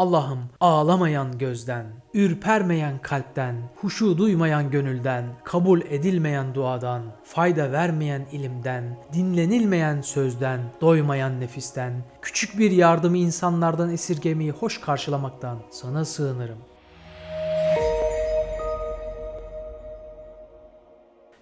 Allah'ım ağlamayan gözden, ürpermeyen kalpten, huşu duymayan gönülden, kabul edilmeyen duadan, fayda vermeyen ilimden, dinlenilmeyen sözden, doymayan nefisten, küçük bir yardımı insanlardan esirgemeyi hoş karşılamaktan sana sığınırım.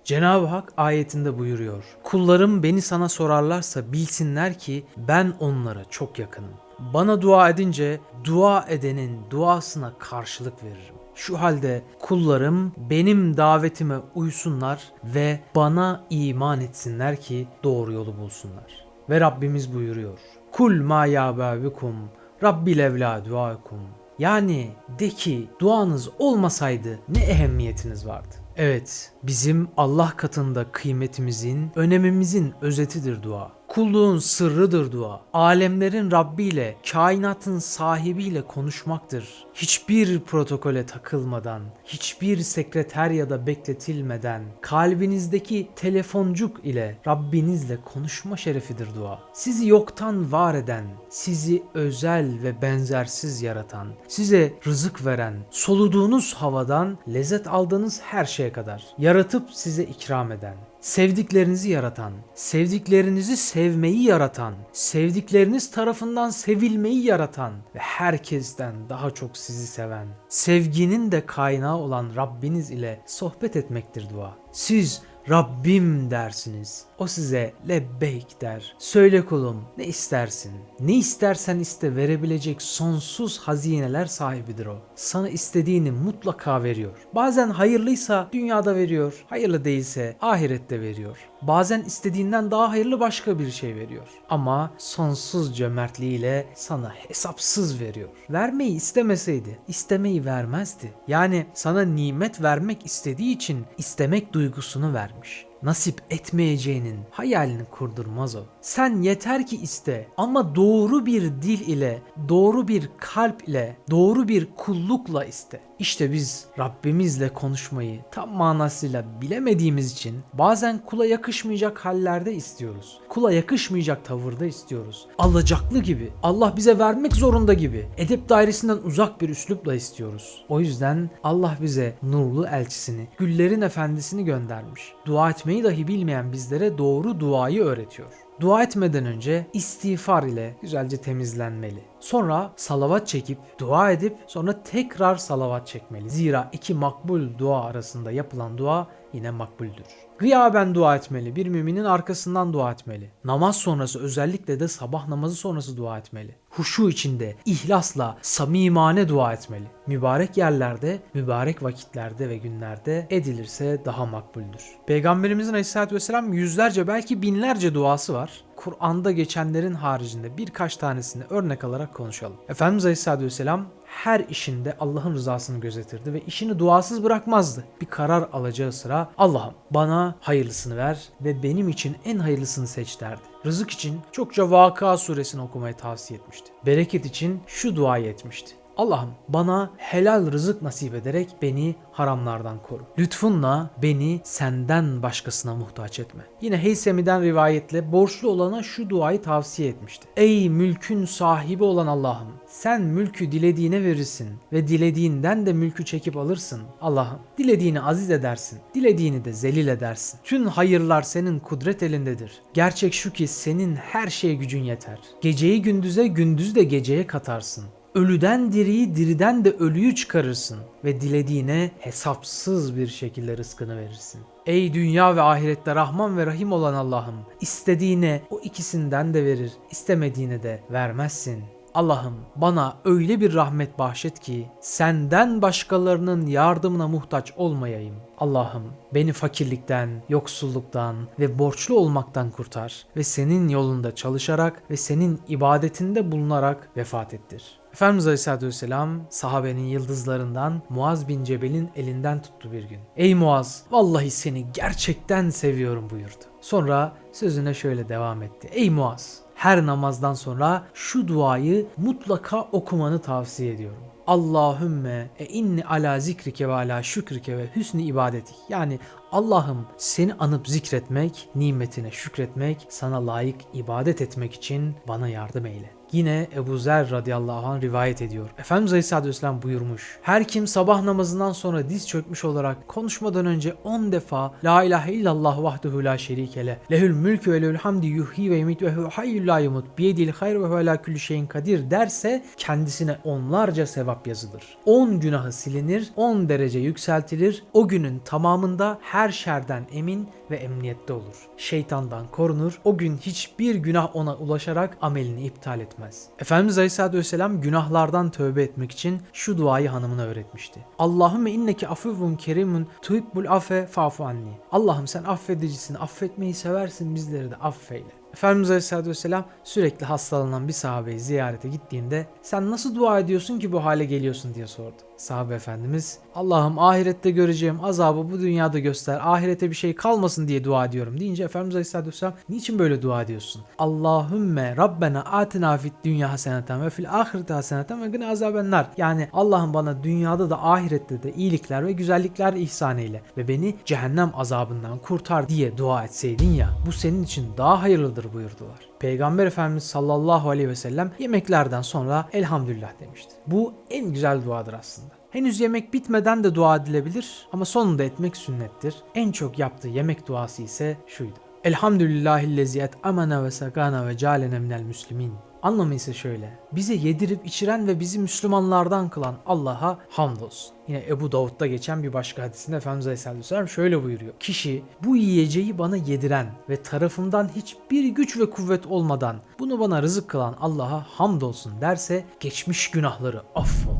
Cenab-ı Hak ayetinde buyuruyor. Kullarım beni sana sorarlarsa bilsinler ki ben onlara çok yakınım. Bana dua edince dua edenin duasına karşılık veririm. Şu halde kullarım benim davetime uysunlar ve bana iman etsinler ki doğru yolu bulsunlar. Ve Rabbimiz buyuruyor. Kul ma yababikum Rabbil evla duakum. Yani de ki duanız olmasaydı ne ehemmiyetiniz vardı? Evet, bizim Allah katında kıymetimizin, önemimizin özetidir dua. Kulluğun sırrıdır dua. Alemlerin Rabbi ile, kainatın sahibiyle konuşmaktır. Hiçbir protokole takılmadan, hiçbir sekreteryada bekletilmeden, kalbinizdeki telefoncuk ile Rabbinizle konuşma şerefidir dua. Sizi yoktan var eden, sizi özel ve benzersiz yaratan, size rızık veren, soluduğunuz havadan lezzet aldığınız her şeye kadar yaratıp size ikram eden, sevdiklerinizi yaratan, sevdiklerinizi sevmeyi yaratan, sevdikleriniz tarafından sevilmeyi yaratan ve herkesten daha çok sizi seven, sevginin de kaynağı olan Rabbiniz ile sohbet etmektir dua. Siz Rabbim dersiniz. O size lebbeyk der. Söyle kulum ne istersin? Ne istersen iste verebilecek sonsuz hazineler sahibidir o. Sana istediğini mutlaka veriyor. Bazen hayırlıysa dünyada veriyor. Hayırlı değilse ahirette veriyor. Bazen istediğinden daha hayırlı başka bir şey veriyor. Ama sonsuz cömertliğiyle sana hesapsız veriyor. Vermeyi istemeseydi, istemeyi vermezdi. Yani sana nimet vermek istediği için istemek duygusunu vermiş nasip etmeyeceğinin hayalini kurdurmaz o. Sen yeter ki iste ama doğru bir dil ile, doğru bir kalp ile, doğru bir kullukla iste. İşte biz Rabbimizle konuşmayı tam manasıyla bilemediğimiz için bazen kula yakışmayacak hallerde istiyoruz. Kula yakışmayacak tavırda istiyoruz. Alacaklı gibi, Allah bize vermek zorunda gibi, edep dairesinden uzak bir üslupla istiyoruz. O yüzden Allah bize nurlu elçisini, güllerin efendisini göndermiş. Dua etmeyi dahi bilmeyen bizlere doğru duayı öğretiyor. Dua etmeden önce istiğfar ile güzelce temizlenmeli. Sonra salavat çekip dua edip sonra tekrar salavat çekmeli. Zira iki makbul dua arasında yapılan dua yine makbuldür. Gıyaben dua etmeli. Bir müminin arkasından dua etmeli. Namaz sonrası özellikle de sabah namazı sonrası dua etmeli. Huşu içinde, ihlasla, samimane dua etmeli. Mübarek yerlerde, mübarek vakitlerde ve günlerde edilirse daha makbuldür. Peygamberimizin aleyhissalatü vesselam yüzlerce belki binlerce duası var. Kur'an'da geçenlerin haricinde birkaç tanesini örnek alarak konuşalım. Efendimiz Aleyhisselatü Vesselam her işinde Allah'ın rızasını gözetirdi ve işini duasız bırakmazdı. Bir karar alacağı sıra Allah'ım bana hayırlısını ver ve benim için en hayırlısını seç derdi. Rızık için çokça Vakıa suresini okumayı tavsiye etmişti. Bereket için şu duayı etmişti. Allah'ım bana helal rızık nasip ederek beni haramlardan koru. Lütfunla beni senden başkasına muhtaç etme. Yine Heysemi'den rivayetle borçlu olana şu duayı tavsiye etmişti. Ey mülkün sahibi olan Allah'ım sen mülkü dilediğine verirsin ve dilediğinden de mülkü çekip alırsın. Allah'ım dilediğini aziz edersin, dilediğini de zelil edersin. Tüm hayırlar senin kudret elindedir. Gerçek şu ki senin her şeye gücün yeter. Geceyi gündüze, gündüz de geceye katarsın. Ölüden diriyi, diriden de ölüyü çıkarırsın ve dilediğine hesapsız bir şekilde rızkını verirsin. Ey dünya ve ahirette Rahman ve Rahim olan Allah'ım, istediğine o ikisinden de verir, istemediğine de vermezsin. Allah'ım bana öyle bir rahmet bahşet ki senden başkalarının yardımına muhtaç olmayayım. Allah'ım beni fakirlikten, yoksulluktan ve borçlu olmaktan kurtar ve senin yolunda çalışarak ve senin ibadetinde bulunarak vefat ettir. Efendimiz Aleyhisselatü Vesselam sahabenin yıldızlarından Muaz bin Cebel'in elinden tuttu bir gün. Ey Muaz vallahi seni gerçekten seviyorum buyurdu. Sonra sözüne şöyle devam etti. Ey Muaz her namazdan sonra şu duayı mutlaka okumanı tavsiye ediyorum. Allahümme e inni ala zikrike ve ala şükrike ve hüsnü ibadetik. Yani Allah'ım seni anıp zikretmek, nimetine şükretmek, sana layık ibadet etmek için bana yardım eyle. Yine Ebu Zer radıyallahu anh rivayet ediyor. Efendimiz Aleyhisselatü Vesselam buyurmuş. Her kim sabah namazından sonra diz çökmüş olarak konuşmadan önce 10 defa La ilahe illallah vahdehu la şerike le lehül mülkü ve lehül hamdi yuhyi ve yumit ve hayyul la yumut biyedil hayr ve hu ala kulli şeyin kadir derse kendisine onlarca sevap yazılır. 10 günahı silinir, 10 derece yükseltilir. O günün tamamında her şerden emin ve emniyette olur. Şeytandan korunur. O gün hiçbir günah ona ulaşarak amelini iptal etmez. Efendimiz Aleyhisselatü Vesselam günahlardan tövbe etmek için şu duayı hanımına öğretmişti. Allahümme inneki afuvun kerimun tuhibbul afe fa'fu anni. Allah'ım sen affedicisin, affetmeyi seversin bizleri de affeyle. Efendimiz Aleyhisselatü Vesselam sürekli hastalanan bir sahabeyi ziyarete gittiğinde sen nasıl dua ediyorsun ki bu hale geliyorsun diye sordu. Sahabe Efendimiz Allah'ım ahirette göreceğim azabı bu dünyada göster ahirete bir şey kalmasın diye dua ediyorum deyince Efendimiz Aleyhisselatü Vesselam niçin böyle dua ediyorsun? Allahümme Rabbena atina fit dünya haseneten ve fil ahirete haseneten ve gine azabennar. Yani Allah'ım bana dünyada da ahirette de iyilikler ve güzellikler ihsan eyle ve beni cehennem azabından kurtar diye dua etseydin ya bu senin için daha hayırlıdır buyurdular. Peygamber Efendimiz sallallahu aleyhi ve sellem yemeklerden sonra elhamdülillah demişti. Bu en güzel duadır aslında. Henüz yemek bitmeden de dua edilebilir ama sonunda etmek sünnettir. En çok yaptığı yemek duası ise şuydu. Elhamdülillahillezi et amana ve sakana ve calene minel müslimin. Anlamı ise şöyle. Bize yedirip içiren ve bizi Müslümanlardan kılan Allah'a hamdolsun. Yine Ebu Davud'da geçen bir başka hadisinde Efendimiz Aleyhisselatü Vesselam şöyle buyuruyor. Kişi bu yiyeceği bana yediren ve tarafımdan hiçbir güç ve kuvvet olmadan bunu bana rızık kılan Allah'a hamdolsun derse geçmiş günahları affolur.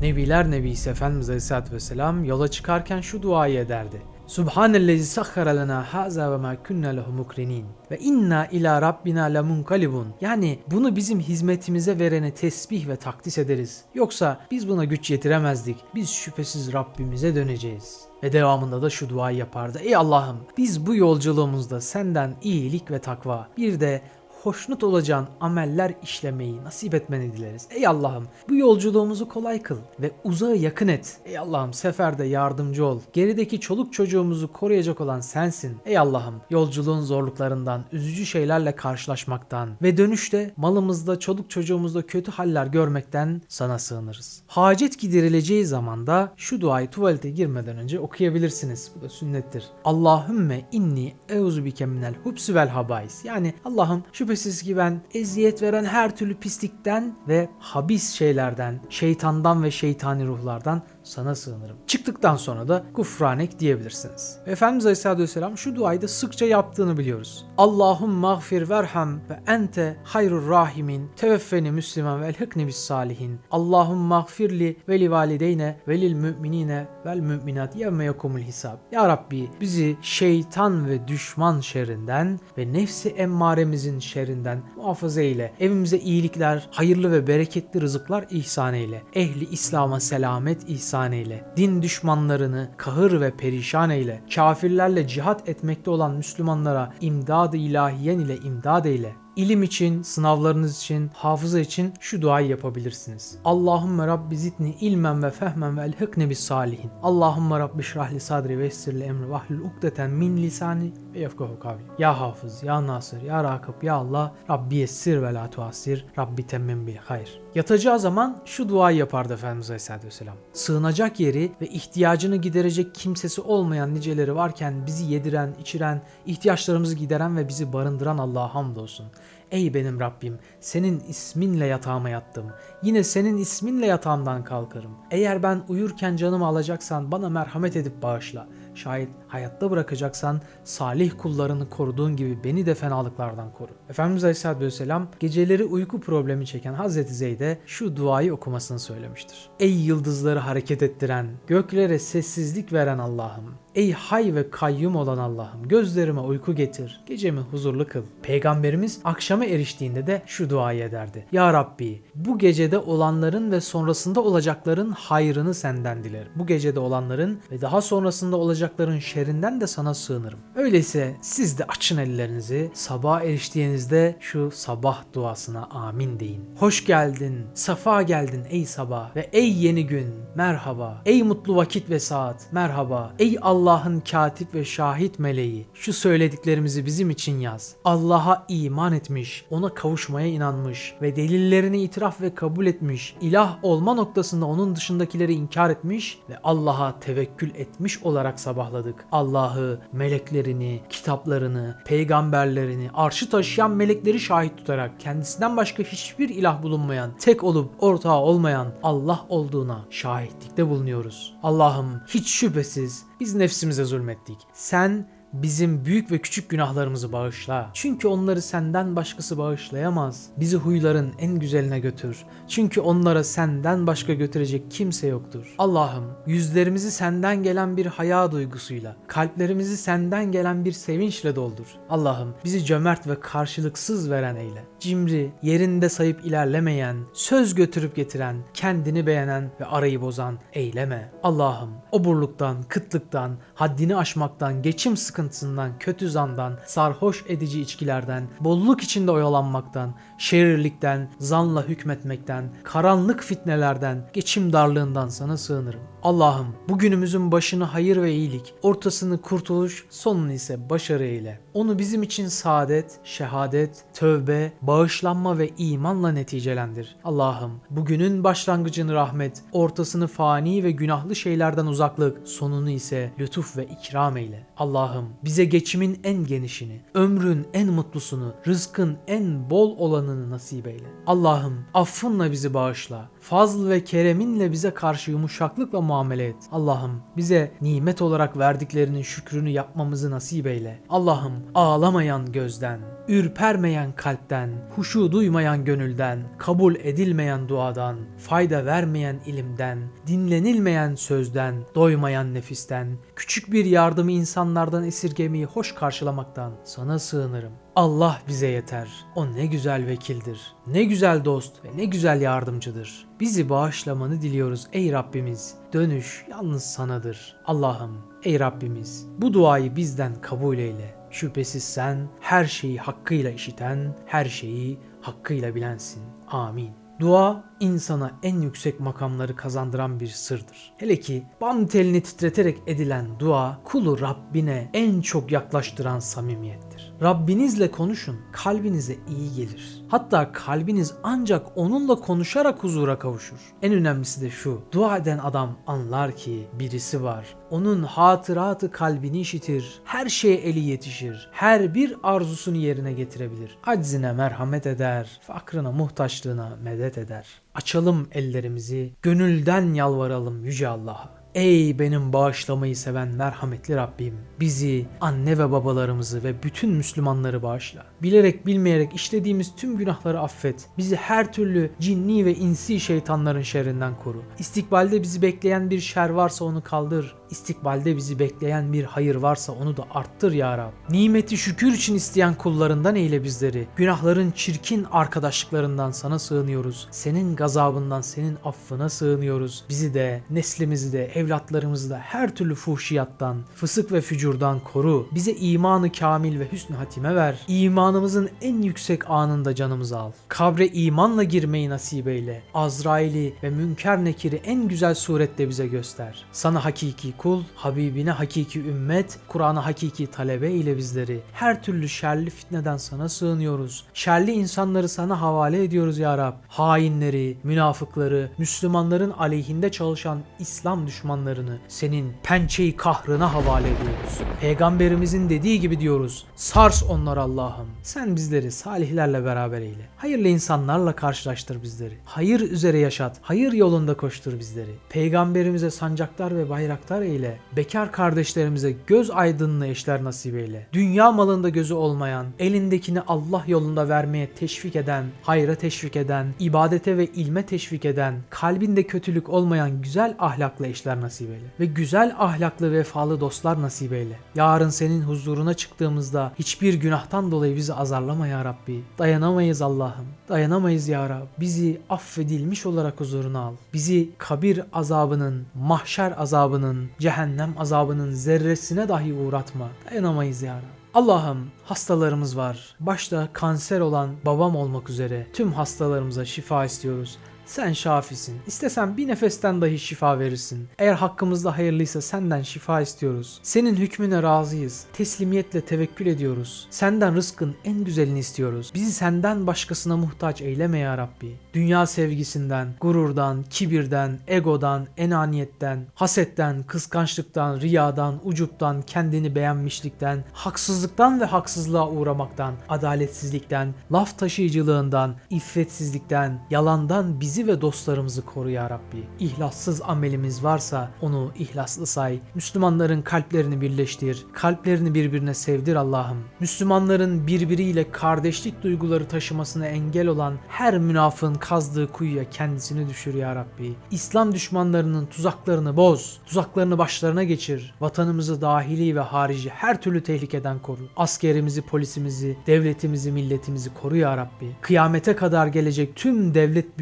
Nebiler Nebisi Efendimiz Aleyhisselatü Vesselam yola çıkarken şu duayı ederdi. Subhanellezi sahhara lena haza ve ma kunna lehu mukrinin ve inna ila rabbina lemunkalibun. Yani bunu bizim hizmetimize verene tesbih ve takdis ederiz. Yoksa biz buna güç yetiremezdik. Biz şüphesiz Rabbimize döneceğiz. Ve devamında da şu duayı yapardı. Ey Allah'ım biz bu yolculuğumuzda senden iyilik ve takva bir de hoşnut olacağın ameller işlemeyi nasip etmeni dileriz. Ey Allah'ım bu yolculuğumuzu kolay kıl ve uzağı yakın et. Ey Allah'ım seferde yardımcı ol. Gerideki çoluk çocuğumuzu koruyacak olan sensin. Ey Allah'ım yolculuğun zorluklarından, üzücü şeylerle karşılaşmaktan ve dönüşte malımızda, çoluk çocuğumuzda kötü haller görmekten sana sığınırız. Hacet giderileceği zaman da şu duayı tuvalete girmeden önce okuyabilirsiniz. Bu da sünnettir. Allahümme inni euzu bike minel hubsi vel habais. Yani Allah'ım şüphesiz ki ben eziyet veren her türlü pislikten ve habis şeylerden, şeytandan ve şeytani ruhlardan sana sığınırım. Çıktıktan sonra da gufranek diyebilirsiniz. Efendimiz Aleyhisselatü Vesselam şu duayı da sıkça yaptığını biliyoruz. Allahum mağfir verham ve ente hayrur rahimin teveffeni müslüman ve elhikni bis salihin. Allahum mağfirli ve li valideyne ve lil müminine vel müminat yevme yekumul hisab. Ya Rabbi bizi şeytan ve düşman şerrinden ve nefsi emmaremizin şerrinden muhafaza eyle. Evimize iyilikler, hayırlı ve bereketli rızıklar ihsan eyle. Ehli İslam'a selamet ihsan eyle. Din düşmanlarını kahır ve perişan eyle. Kafirlerle cihat etmekte olan Müslümanlara imdad-ı ilahiyen ile imdad eyle. İlim için, sınavlarınız için, hafıza için şu duayı yapabilirsiniz. Allahümme Rabbi zidni ilmen ve fehmen ve elhikni bis salihin. Allahümme Rabbi şrahli sadri ve essirli emri ve ahlul ukdeten min lisani yefkahu kavli. Ya Hafız, Ya Nasır, Ya Rakıp, Ya Allah, Rabbi yessir ve la tuasir, Rabbi temmim bil hayr. Yatacağı zaman şu duayı yapardı Efendimiz Aleyhisselatü Vesselam. Sığınacak yeri ve ihtiyacını giderecek kimsesi olmayan niceleri varken bizi yediren, içiren, ihtiyaçlarımızı gideren ve bizi barındıran Allah'a hamdolsun. Ey benim Rabbim, senin isminle yatağıma yattım. Yine senin isminle yatağımdan kalkarım. Eğer ben uyurken canımı alacaksan bana merhamet edip bağışla. Şayet hayatta bırakacaksan salih kullarını koruduğun gibi beni de fenalıklardan koru. Efendimiz Aleyhisselatü Vesselam geceleri uyku problemi çeken Hazreti Zeyd'e şu duayı okumasını söylemiştir. Ey yıldızları hareket ettiren, göklere sessizlik veren Allah'ım. Ey hay ve kayyum olan Allah'ım gözlerime uyku getir, gecemi huzurlu kıl. Peygamberimiz akşama eriştiğinde de şu duayı ederdi. Ya Rabbi bu gecede olanların ve sonrasında olacakların hayrını senden dilerim. Bu gecede olanların ve daha sonrasında olacakların şerrinden de sana sığınırım. Öyleyse siz de açın ellerinizi sabah eriştiğinizde şu sabah duasına amin deyin. Hoş geldin, safa geldin ey sabah ve ey yeni gün merhaba. Ey mutlu vakit ve saat merhaba. Ey Allah Allah'ın katip ve şahit meleği şu söylediklerimizi bizim için yaz. Allah'a iman etmiş, ona kavuşmaya inanmış ve delillerini itiraf ve kabul etmiş, ilah olma noktasında onun dışındakileri inkar etmiş ve Allah'a tevekkül etmiş olarak sabahladık. Allah'ı, meleklerini, kitaplarını, peygamberlerini, arşı taşıyan melekleri şahit tutarak kendisinden başka hiçbir ilah bulunmayan, tek olup ortağı olmayan Allah olduğuna şahitlikte bulunuyoruz. Allah'ım hiç şüphesiz biz nefsimize zulmettik. Sen bizim büyük ve küçük günahlarımızı bağışla. Çünkü onları senden başkası bağışlayamaz. Bizi huyların en güzeline götür. Çünkü onlara senden başka götürecek kimse yoktur. Allah'ım yüzlerimizi senden gelen bir haya duygusuyla, kalplerimizi senden gelen bir sevinçle doldur. Allah'ım bizi cömert ve karşılıksız veren eyle. Cimri, yerinde sayıp ilerlemeyen, söz götürüp getiren, kendini beğenen ve arayı bozan eyleme. Allah'ım oburluktan, kıtlıktan, haddini aşmaktan, geçim sıkıntısından, kötü zandan, sarhoş edici içkilerden, bolluk içinde oyalanmaktan, şerirlikten, zanla hükmetmekten, karanlık fitnelerden, geçim darlığından sana sığınırım. Allah'ım bugünümüzün başını hayır ve iyilik, ortasını kurtuluş, sonunu ise başarı eyle. Onu bizim için saadet, şehadet, tövbe, bağışlanma ve imanla neticelendir. Allah'ım bugünün başlangıcını rahmet, ortasını fani ve günahlı şeylerden uzaklık, sonunu ise lütuf ve ikram eyle. Allah'ım bize geçimin en genişini, ömrün en mutlusunu, rızkın en bol olanını nasip eyle. Allah'ım affınla bizi bağışla. Fazl ve kereminle bize karşı yumuşaklıkla muamele et. Allah'ım bize nimet olarak verdiklerinin şükrünü yapmamızı nasip eyle. Allah'ım ağlamayan gözden, ürpermeyen kalpten, huşu duymayan gönülden, kabul edilmeyen duadan, fayda vermeyen ilimden, dinlenilmeyen sözden, doymayan nefisten, küçük bir yardımı insanlardan esirgemeyi hoş karşılamaktan sana sığınırım. Allah bize yeter. O ne güzel vekildir. Ne güzel dost ve ne güzel yardımcıdır. Bizi bağışlamanı diliyoruz ey Rabbimiz. Dönüş yalnız sanadır. Allah'ım ey Rabbimiz bu duayı bizden kabul eyle. Şüphesiz sen her şeyi hakkıyla işiten, her şeyi hakkıyla bilensin. Amin. Dua insana en yüksek makamları kazandıran bir sırdır. Hele ki bam telini titreterek edilen dua kulu Rabbine en çok yaklaştıran samimiyettir. Rabbinizle konuşun, kalbinize iyi gelir. Hatta kalbiniz ancak onunla konuşarak huzura kavuşur. En önemlisi de şu, dua eden adam anlar ki birisi var. Onun hatıratı kalbini işitir, her şeye eli yetişir, her bir arzusunu yerine getirebilir. Aczine merhamet eder, fakrına muhtaçlığına medet eder. Açalım ellerimizi, gönülden yalvaralım Yüce Allah'a. Ey benim bağışlamayı seven merhametli Rabbim, bizi, anne ve babalarımızı ve bütün Müslümanları bağışla. Bilerek bilmeyerek işlediğimiz tüm günahları affet. Bizi her türlü cinni ve insi şeytanların şerrinden koru. İstikbalde bizi bekleyen bir şer varsa onu kaldır. İstikbalde bizi bekleyen bir hayır varsa onu da arttır ya Rab. Nimeti şükür için isteyen kullarından eyle bizleri. Günahların çirkin arkadaşlıklarından sana sığınıyoruz. Senin gazabından, senin affına sığınıyoruz. Bizi de, neslimizi de, evlatlarımızı da her türlü fuhşiyattan, fısık ve fücurdan koru. Bize imanı kamil ve hüsnü hatime ver. İmanımızın en yüksek anında canımızı al. Kabre imanla girmeyi nasip eyle. Azrail'i ve Münker Nekir'i en güzel surette bize göster. Sana hakiki kul, Habibine hakiki ümmet, Kur'an'a hakiki talebe ile bizleri. Her türlü şerli fitneden sana sığınıyoruz. Şerli insanları sana havale ediyoruz ya Rab. Hainleri, münafıkları, Müslümanların aleyhinde çalışan İslam düşmanlarını senin pençeyi kahrına havale ediyoruz. Peygamberimizin dediği gibi diyoruz. Sars onlar Allah'ım. Sen bizleri salihlerle beraber eyle. Hayırlı insanlarla karşılaştır bizleri. Hayır üzere yaşat. Hayır yolunda koştur bizleri. Peygamberimize sancaklar ve bayraktar eyle. Bekar kardeşlerimize göz aydınlığı eşler nasip eyle. Dünya malında gözü olmayan, elindekini Allah yolunda vermeye teşvik eden, hayra teşvik eden, ibadete ve ilme teşvik eden, kalbinde kötülük olmayan güzel ahlaklı eşler nasip eyle. Ve güzel ahlaklı vefalı dostlar nasip eyle. Yarın senin huzuruna çıktığımızda hiçbir günahtan dolayı bizi azarlama ya Rabbi. Dayanamayız Allah'ım. Dayanamayız ya Rab. Bizi affedilmiş olarak huzuruna al. Bizi kabir azabının, mahşer azabının, cehennem azabının zerresine dahi uğratma. Dayanamayız ya Rab. Allah'ım hastalarımız var. Başta kanser olan babam olmak üzere tüm hastalarımıza şifa istiyoruz. Sen şafisin. İstesen bir nefesten dahi şifa verirsin. Eğer hakkımızda hayırlıysa senden şifa istiyoruz. Senin hükmüne razıyız. Teslimiyetle tevekkül ediyoruz. Senden rızkın en güzelini istiyoruz. Bizi senden başkasına muhtaç eyleme ya Rabbi. Dünya sevgisinden, gururdan, kibirden, egodan, enaniyetten, hasetten, kıskançlıktan, riyadan, ucuptan, kendini beğenmişlikten, haksızlıktan ve haksızlığa uğramaktan, adaletsizlikten, laf taşıyıcılığından, iffetsizlikten, yalandan bizi ve dostlarımızı koru ya Rabbi. İhlassız amelimiz varsa onu ihlaslı say. Müslümanların kalplerini birleştir. Kalplerini birbirine sevdir Allah'ım. Müslümanların birbiriyle kardeşlik duyguları taşımasına engel olan her münafığın kazdığı kuyuya kendisini düşür ya Rabbi. İslam düşmanlarının tuzaklarını boz. Tuzaklarını başlarına geçir. Vatanımızı dahili ve harici her türlü tehlikeden koru. Askerimizi, polisimizi, devletimizi, milletimizi koru ya Rabbi. Kıyamete kadar gelecek tüm devlet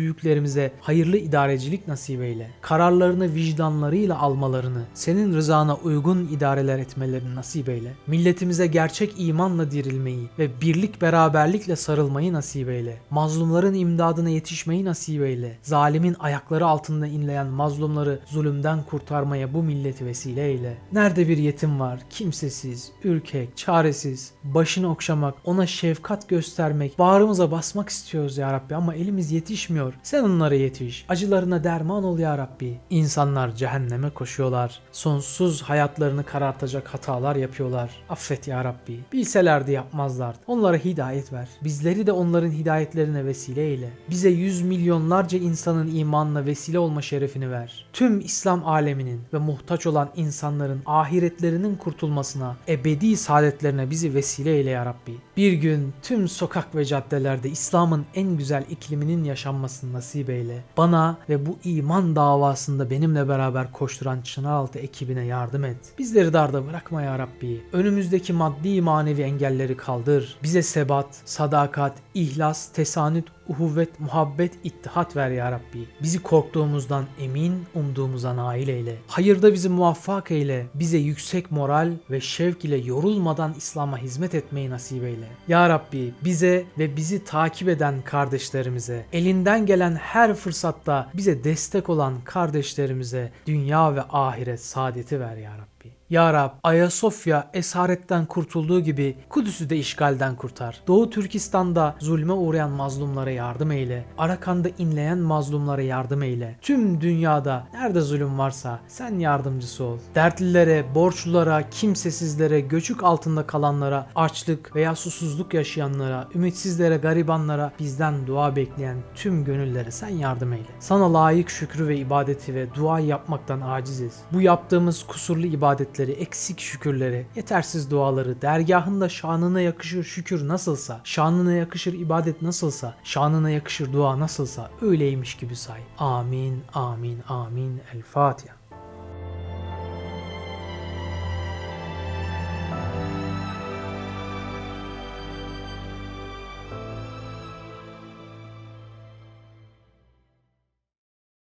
büyüklerimize hayırlı idarecilik nasip eyle. Kararlarını vicdanlarıyla almalarını, senin rızana uygun idareler etmelerini nasip eyle. Milletimize gerçek imanla dirilmeyi ve birlik beraberlikle sarılmayı nasip eyle. Mazlumların imdadına yetişmeyi nasip eyle. Zalimin ayakları altında inleyen mazlumları zulümden kurtarmaya bu milleti vesile eyle. Nerede bir yetim var, kimsesiz, ürkek, çaresiz, başını okşamak, ona şefkat göstermek, bağrımıza basmak istiyoruz ya Rabbi ama elimiz yetişmiyor. Sen onlara yetiş. Acılarına derman ol ya Rabbi. İnsanlar cehenneme koşuyorlar. Sonsuz hayatlarını karartacak hatalar yapıyorlar. Affet ya Rabbi. Bilselerdi yapmazlardı. Onlara hidayet ver. Bizleri de onların hidayetlerine vesile eyle. Bize yüz milyonlarca insanın imanına vesile olma şerefini ver. Tüm İslam aleminin ve muhtaç olan insanların ahiretlerinin kurtulmasına, ebedi saadetlerine bizi vesile eyle ya Rabbi. Bir gün tüm sokak ve caddelerde İslam'ın en güzel ikliminin yaşanmasını nasip eyle. Bana ve bu iman davasında benimle beraber koşturan Çınaraltı ekibine yardım et. Bizleri darda bırakma ya Rabbi. Önümüzdeki maddi manevi engelleri kaldır. Bize sebat, sadakat, ihlas, tesanüt, uhuvvet, muhabbet, ittihat ver ya Rabbi. Bizi korktuğumuzdan emin, umduğumuza nail eyle. Hayırda bizi muvaffak eyle. Bize yüksek moral ve şevk ile yorulmadan İslam'a hizmet etmeyi nasip eyle. Ya Rabbi bize ve bizi takip eden kardeşlerimize, elinden gelen her fırsatta bize destek olan kardeşlerimize dünya ve ahiret saadeti ver ya Rabbi. Ya Rab, Ayasofya esaretten kurtulduğu gibi Kudüs'ü de işgalden kurtar. Doğu Türkistan'da zulme uğrayan mazlumlara yardım eyle. Arakan'da inleyen mazlumlara yardım eyle. Tüm dünyada nerede zulüm varsa sen yardımcısı ol. Dertlilere, borçlulara, kimsesizlere, göçük altında kalanlara, açlık veya susuzluk yaşayanlara, ümitsizlere, garibanlara, bizden dua bekleyen tüm gönüllere sen yardım eyle. Sana layık şükrü ve ibadeti ve dua yapmaktan aciziz. Bu yaptığımız kusurlu ibadetleri, eksik şükürleri, yetersiz duaları, dergahında şanına yakışır şükür nasılsa, şanına yakışır ibadet nasılsa, şanına yakışır dua nasılsa öyleymiş gibi say. Amin, amin, amin. El Fatiha.